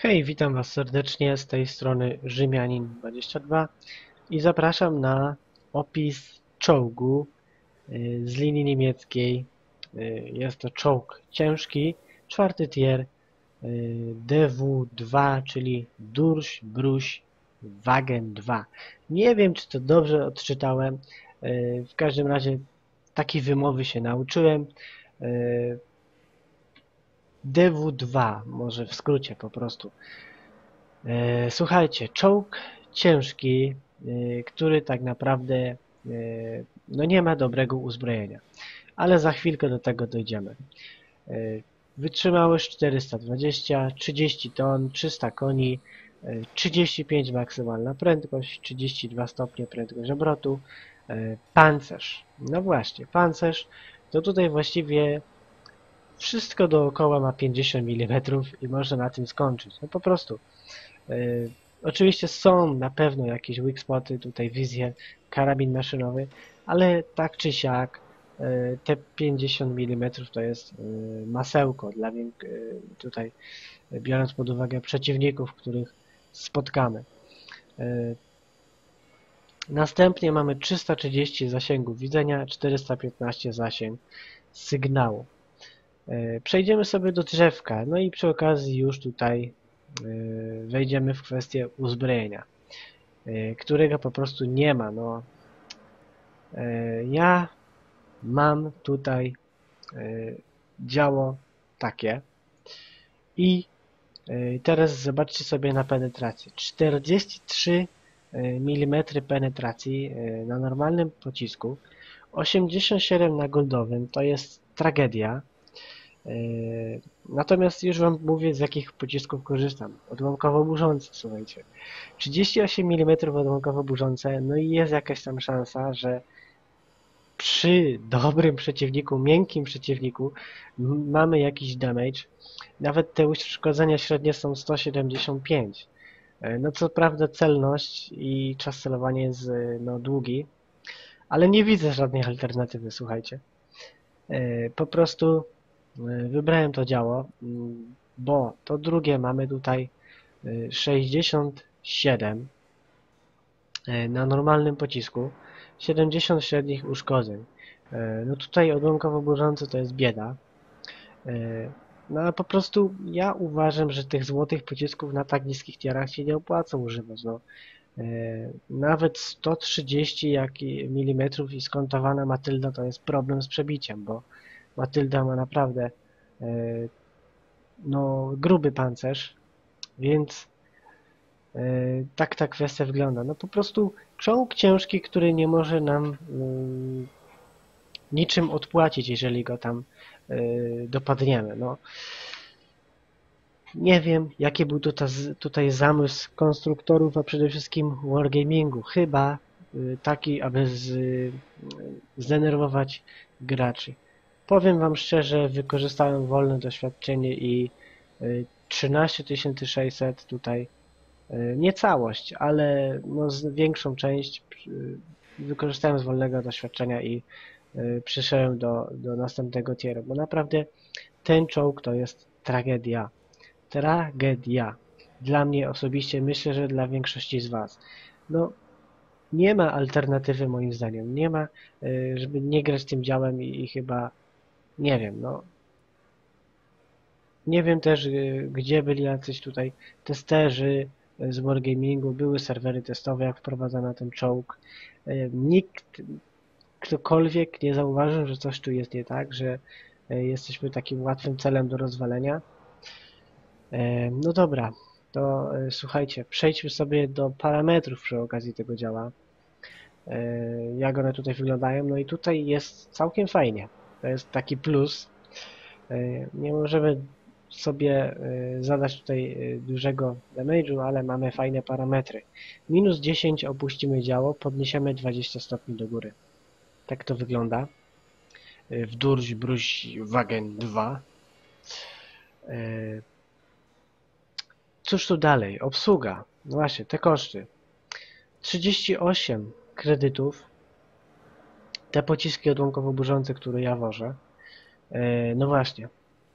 Hej, witam Was serdecznie z tej strony Rzymianin22 i zapraszam na opis czołgu y, z linii niemieckiej. Y, Jest to czołg ciężki, czwarty tier y, DW2, czyli Durś Bruś Wagen 2. Nie wiem, czy to dobrze odczytałem. W każdym razie takiej wymowy się nauczyłem. Y, DW2, może w skrócie po prostu. E, Słuchajcie, czołg ciężki, e, który tak naprawdę e, no nie ma dobrego uzbrojenia, ale za chwilkę do tego dojdziemy. Wytrzymałość 420, 30 ton, 300 koni, e, 35 maksymalna prędkość, 32 stopnie prędkość obrotu, pancerz. No właśnie, pancerz to tutaj właściwie wszystko dookoła ma 50 mm i można na tym skończyć. No po prostu. Yy, oczywiście są na pewno jakieś weak spoty, tutaj wizje, karabin maszynowy, ale tak czy siak yy, te 50 mm to jest yy, masełko dla yy, tutaj biorąc pod uwagę przeciwników, których spotkamy. Następnie mamy 330 zasięgu widzenia, 415 zasięg sygnału. E, Przejdziemy sobie do drzewka, no i przy okazji już tutaj e, wejdziemy w kwestię uzbrojenia, e, którego po prostu nie ma. No, ja mam tutaj działo takie i teraz zobaczcie sobie na penetrację. 43 mm penetracji na normalnym pocisku, 87 na goldowym to jest tragedia. Yy, Natomiast już Wam mówię z jakich pocisków korzystam. Odłamkowo burzące, słuchajcie. 38 mm odłamkowo burzące, no i jest jakaś tam szansa, że przy dobrym przeciwniku, miękkim przeciwniku mamy jakiś damage. Nawet te uszkodzenia średnie są 175. Yy, No co prawda celność i czas celowania jest yy, no, długi, ale nie widzę żadnej alternatywy, słuchajcie. Po prostu wybrałem to działo, mm, bo to drugie mamy tutaj y, 67 y, na normalnym pocisku, 70 średnich uszkodzeń. No tutaj odłamkowo burzący to jest bieda. No a po prostu ja uważam, że tych złotych pocisków na tak niskich tierach się nie opłaca używać. No. Nawet 130 jak i milimetrów i skontowana Matylda to jest problem z przebiciem, bo Matylda ma naprawdę e, no, gruby pancerz, więc e, tak ta kwestia wygląda. No po prostu czołg ciężki, który nie może nam mm, niczym odpłacić, jeżeli go tam e, dopadniemy. No, nie wiem, jaki był tutaj, tutaj zamysł konstruktorów, a przede wszystkim Wargamingu. Chyba taki, aby z, zdenerwować graczy. Powiem Wam szczerze, wykorzystałem wolne doświadczenie i y, 13600 tutaj, y, nie całość, ale no większą część y, wykorzystałem z wolnego doświadczenia i y, przyszedłem do, do następnego tieru, bo naprawdę ten czołg to jest tragedia. Tragedia. Dla mnie osobiście, myślę, że dla większości z Was. No, nie ma alternatywy moim zdaniem. Nie ma, y, żeby nie grać tym działem i, i chyba nie wiem, no. Nie wiem też, y, gdzie byli jacyś tutaj testerzy y, z Wargamingu, były serwery testowe, jak wprowadzano ten czołg. Y, Nikt, ktokolwiek nie zauważył, że coś tu jest nie tak, że jesteśmy takim łatwym celem do rozwalenia. No dobra, to słuchajcie, przejdźmy sobie do parametrów przy okazji tego działa. Jak one tutaj wyglądają. No i tutaj jest całkiem fajnie. To jest taki plus. E, Nie możemy sobie e, zadać tutaj e, dużego damage'u, ale mamy fajne parametry. Minus 10 opuścimy działo, podniesiemy 20 stopni do góry. Tak to wygląda. W Durś Bruś Wagen 2. E, Cóż tu dalej? Obsługa. No właśnie, te koszty. 38 kredytów. Te pociski odłamkowo burzące, które ja wożę. E, No właśnie,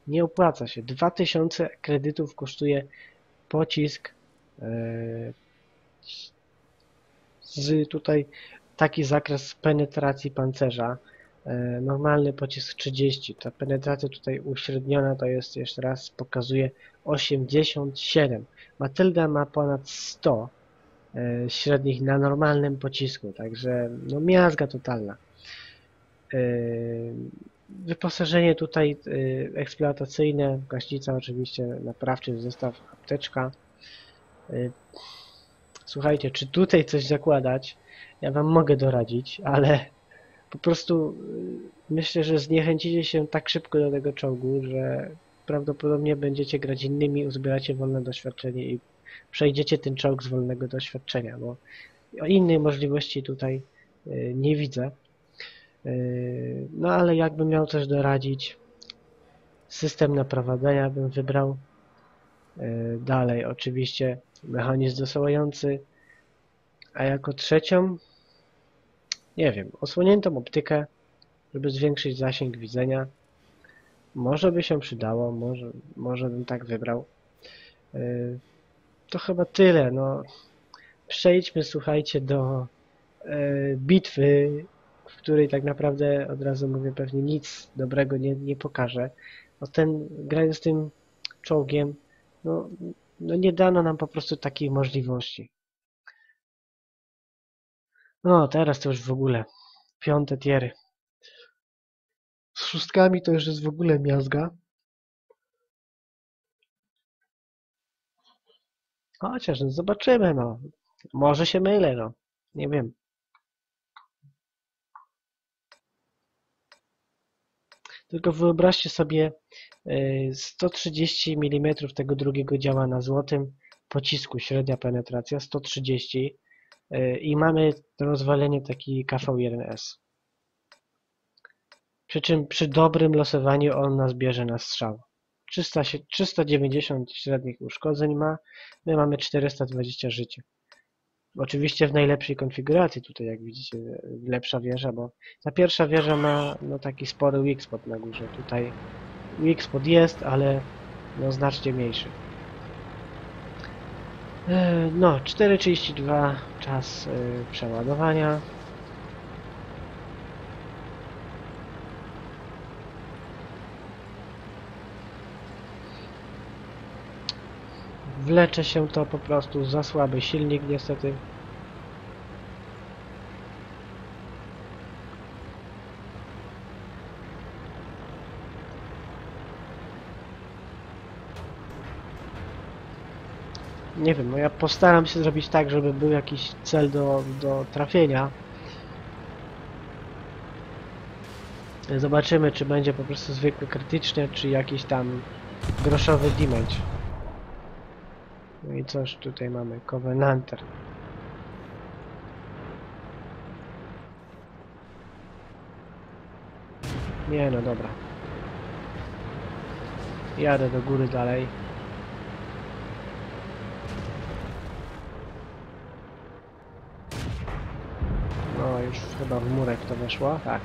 nie opłaca się. 2000 kredytów kosztuje pocisk e, z tutaj taki zakres penetracji pancerza. E, Normalny pocisk 30. Ta penetracja tutaj uśredniona to jest, jeszcze raz pokazuje, 87. Matylda ma ponad 100 e, średnich na normalnym pocisku, także no miazga totalna. E, Wyposażenie tutaj e, eksploatacyjne, gaśnica oczywiście, naprawczy zestaw, apteczka. E, Słuchajcie, czy tutaj coś zakładać? Ja wam mogę doradzić, ale po prostu myślę, że zniechęcicie się tak szybko do tego czołgu, że prawdopodobnie będziecie grać innymi, uzbieracie wolne doświadczenie i przejdziecie ten czołg z wolnego doświadczenia, bo innej możliwości tutaj nie widzę. Y, No ale jakbym miał coś doradzić, system naprowadzenia bym wybrał. Y, Dalej oczywiście mechanizm dosyłający, a jako trzecią nie wiem, osłoniętą optykę, żeby zwiększyć zasięg widzenia. Może by się przydało, może, może bym tak wybrał. Yy, To chyba tyle. No, przejdźmy, słuchajcie, do yy, bitwy, w której tak naprawdę, od razu mówię, pewnie nic dobrego nie, nie pokaże. No ten, grając tym czołgiem, no, no nie dano nam po prostu takiej możliwości. No, teraz to już w ogóle piąte tiery. Z szóstkami to już jest w ogóle miazga. Chociaż no, zobaczymy, no. Może się mylę, no. Nie wiem. Tylko wyobraźcie sobie y, 130 mm tego drugiego działa na złotym pocisku, średnia penetracja 130 y, i mamy rozwalenie taki KV1S. Przy czym przy dobrym losowaniu on nas bierze na strzał. 300, się- 390 średnich uszkodzeń ma, my mamy 420 życia. Oczywiście w najlepszej konfiguracji tutaj, jak widzicie, lepsza wieża, bo ta pierwsza wieża ma no, taki spory weak spot na górze. Tutaj weak spot jest, ale no, znacznie mniejszy. E, No, 4.32 czas e, przeładowania. Wlecze się to po prostu za słaby silnik niestety. Nie wiem, no ja postaram się zrobić tak, żeby był jakiś cel do, do trafienia. Zobaczymy, czy będzie po prostu zwykły krytyczny, czy jakiś tam groszowy damage. I coś tutaj mamy, Covenanter. Nie no, dobra. Jadę do góry dalej. No, już chyba w murek to weszło, tak.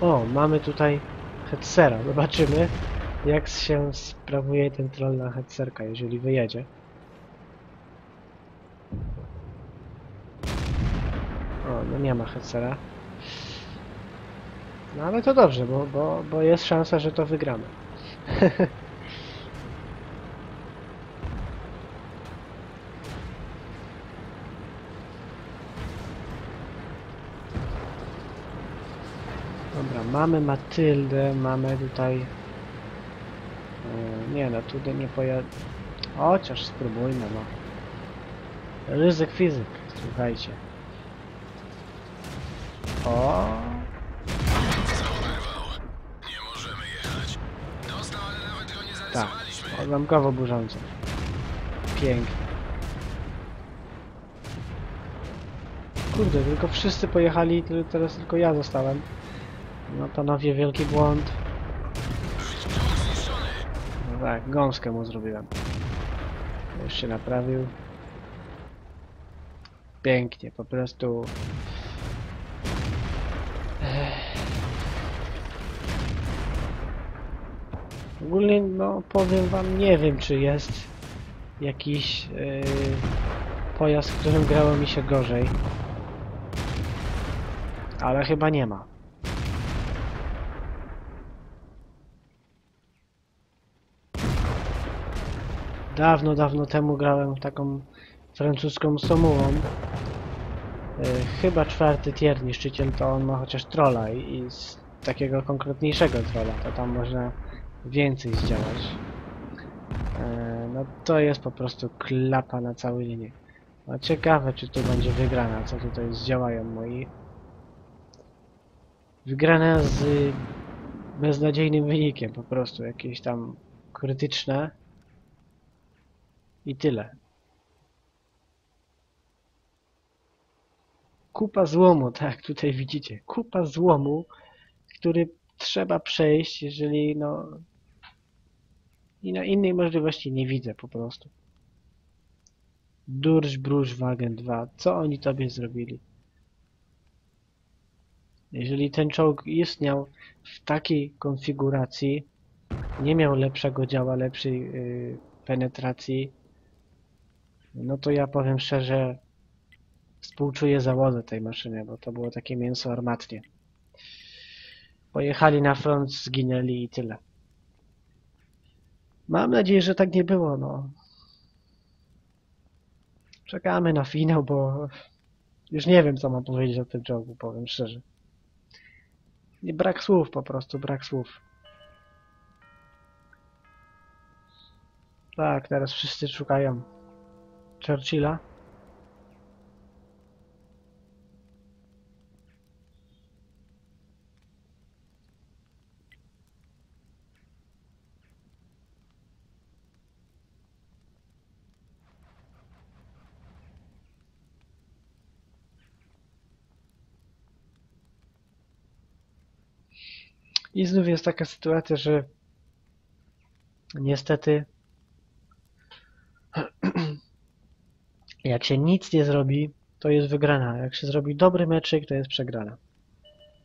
O, mamy tutaj Hetzera. Zobaczymy, jak się sprawuje ten troll na Hetzerka, jeżeli wyjedzie. O, no nie ma Hetzera. No ale to dobrze, bo, bo, bo jest szansa, że to wygramy. Dobra, mamy Matyldę, mamy tutaj... E, nie no, tutaj nie pojadę... Chociaż spróbujmy, no. Ryzyk fizyk, słuchajcie. O, Nie możemy jechać. Dostał, ale nawet go nie tak, zarysowaliśmy. odłamkowo burzące. Pięknie. Kurde, tylko wszyscy pojechali, teraz tylko ja zostałem. No panowie, wielki błąd. No tak, gąskę mu zrobiłem. Już się naprawił. Pięknie, po prostu. Ogólnie, no powiem wam, nie wiem czy jest jakiś yy, pojazd, w którym grało mi się gorzej. Ale chyba nie ma. Dawno, dawno temu grałem taką francuską Somułą. Yy, chyba czwarty tier niszczyciel to on ma chociaż trolla i, i z takiego konkretniejszego trolla, to tam można więcej zdziałać. E, no to jest po prostu klapa na cały linię. No ciekawe czy tu będzie wygrana, co tutaj zdziałają moi. Wygrana z beznadziejnym wynikiem po prostu, jakieś tam krytyczne. I tyle. Kupa złomu, tak, tutaj widzicie. Kupa złomu, który trzeba przejść, jeżeli no... I na innej możliwości nie widzę po prostu. Durś Brusz Wagen 2. Co oni tobie zrobili? Jeżeli ten czołg istniał w takiej konfiguracji, nie miał lepszego działa, lepszej yy, penetracji, no to ja powiem szczerze, współczuję załodze tej maszyny, bo to było takie mięso armatnie. Pojechali na front, zginęli i tyle. Mam nadzieję, że tak nie było, no. Czekamy na finał, bo już nie wiem, co mam powiedzieć o tym czołgu, powiem szczerze. I brak słów po prostu, brak słów. Tak, teraz wszyscy szukają Churchilla. I znów jest taka sytuacja, że niestety jak się nic nie zrobi, to jest wygrana. Jak się zrobi dobry meczyk, to jest przegrana.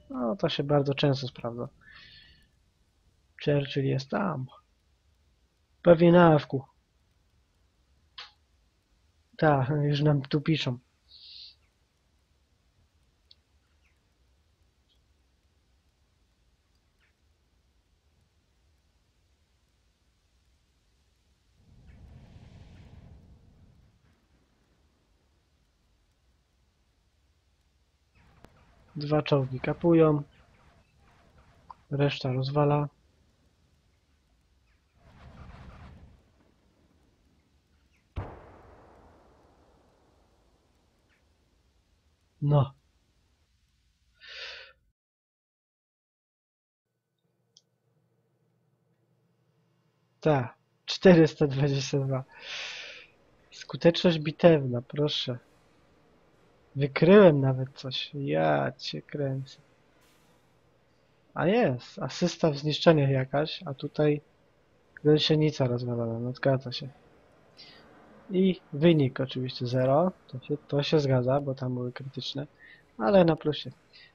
No, to się bardzo często sprawdza. Churchill jest tam. Pewnie na awku. Tak, już nam tu piszą. Dwa czołgi kapują. Reszta rozwala. No. Tak. 422. Skuteczność bitewna, proszę. Wykryłem nawet coś. Ja cię kręcę. A jest, asysta w zniszczeniach jakaś, a tutaj gąsienica rozwalona, no zgadza się. I wynik oczywiście 0, to się, to się zgadza, bo tam były krytyczne, ale na plusie.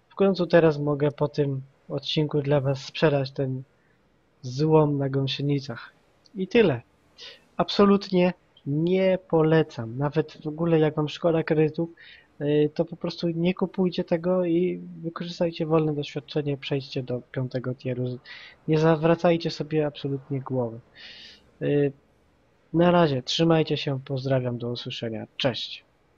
W końcu teraz mogę po tym odcinku dla Was sprzedać ten złom na gąsienicach. I tyle. Absolutnie nie polecam. Nawet w ogóle jak Wam szkoda kredytów, to po prostu nie kupujcie tego i wykorzystajcie wolne doświadczenie, przejdźcie do piątego tieru. Nie zawracajcie sobie absolutnie głowy. Y, Na razie, trzymajcie się, pozdrawiam, do usłyszenia. Cześć!